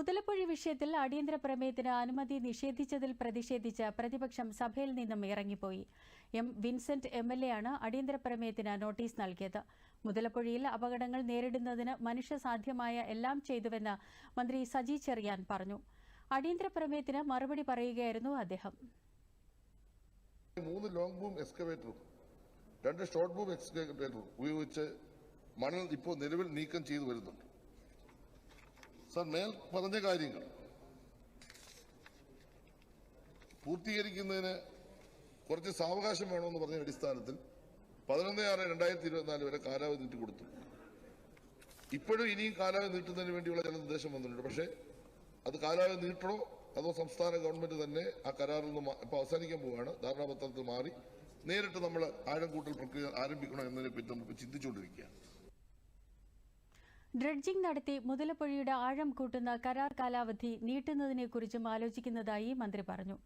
മുതലപ്പുഴി വിഷയത്തിൽ അടിയന്തര പ്രമേയത്തിന് അനുമതി നിഷേധിച്ചതിൽ പ്രതിഷേധിച്ച് പ്രതിപക്ഷം സഭയിൽ നിന്നും ഇറങ്ങിപ്പോയി. M Vincent M L A ആണ് അടിയന്തര പ്രമേയത്തിന് നോട്ടീസ് നൽകിയത്. മുതലപ്പൊഴിയിൽ അപകടങ്ങൾ നേരിടുന്നതിന് മനുഷ്യസാധ്യമായ എല്ലാം ചെയ്തുവെന്ന് മന്ത്രി സജി ചെറിയാൻ പറഞ്ഞു. അടിയന്തര പ്രമേയത്തിന് മറുപടി പറയുകയായിരുന്നു അദ്ദേഹം. മൂന്ന് ലോങ് ബൂം എക്സ്കവേറ്ററും രണ്ട് ഷോർട്ട് ബൂം എക്സ്കവേറ്ററും ഉപയോഗിച്ച് മണൽ ഇപ്പോൾ നിലവിൽ നീക്കം ചെയ്തു വരുന്നുണ്ട്. സർ മേൽ പറഞ്ഞ കാര്യങ്ങൾ. പൂർത്തീകരിക്കുന്നതിന് കുറച്ച് സാവകാശം വേണമെന്ന് പറഞ്ഞ അടിസ്ഥാനത്തിൽ പതിനൊന്ന് ആറ് രണ്ടായിരത്തി ഇരുപത്തിനാല് വരെ കാലാവധി നീട്ടി കൊടുത്തു. ഇപ്പോഴും ഇനിയും കാലാവധി നീട്ടുന്നതിന് വേണ്ടിയുള്ള ചില നിർദ്ദേശം വന്നിട്ടുണ്ട്. പക്ഷേ അത് കാലാവധി നീട്ടണോ അതോ സംസ്ഥാന ഗവൺമെന്റ് തന്നെ ആ കരാറിൽ നിന്ന് ഇപ്പോൾ ഇപ്പൊ അവസാനിക്കാൻ പോവുകയാണ്. ധാരണാപത്രത്തിൽ മാറി നേരിട്ട് നമ്മൾ ആഴം കൂട്ടൽ പ്രക്രിയ ആരംഭിക്കണോ എന്നതിനെ പറ്റി നമുക്ക് ചിന്തിച്ചുകൊണ്ടിരിക്കുകയാണ്. ഡ്രഡ്ജിംഗ് നടത്തി മുതലപ്പൊഴിയുടെ ആഴം കൂട്ടുന്ന കരാർ കാലാവധി നീട്ടുന്നതിനെക്കുറിച്ചും ആലോചിക്കുന്നതായി മന്ത്രി പറഞ്ഞു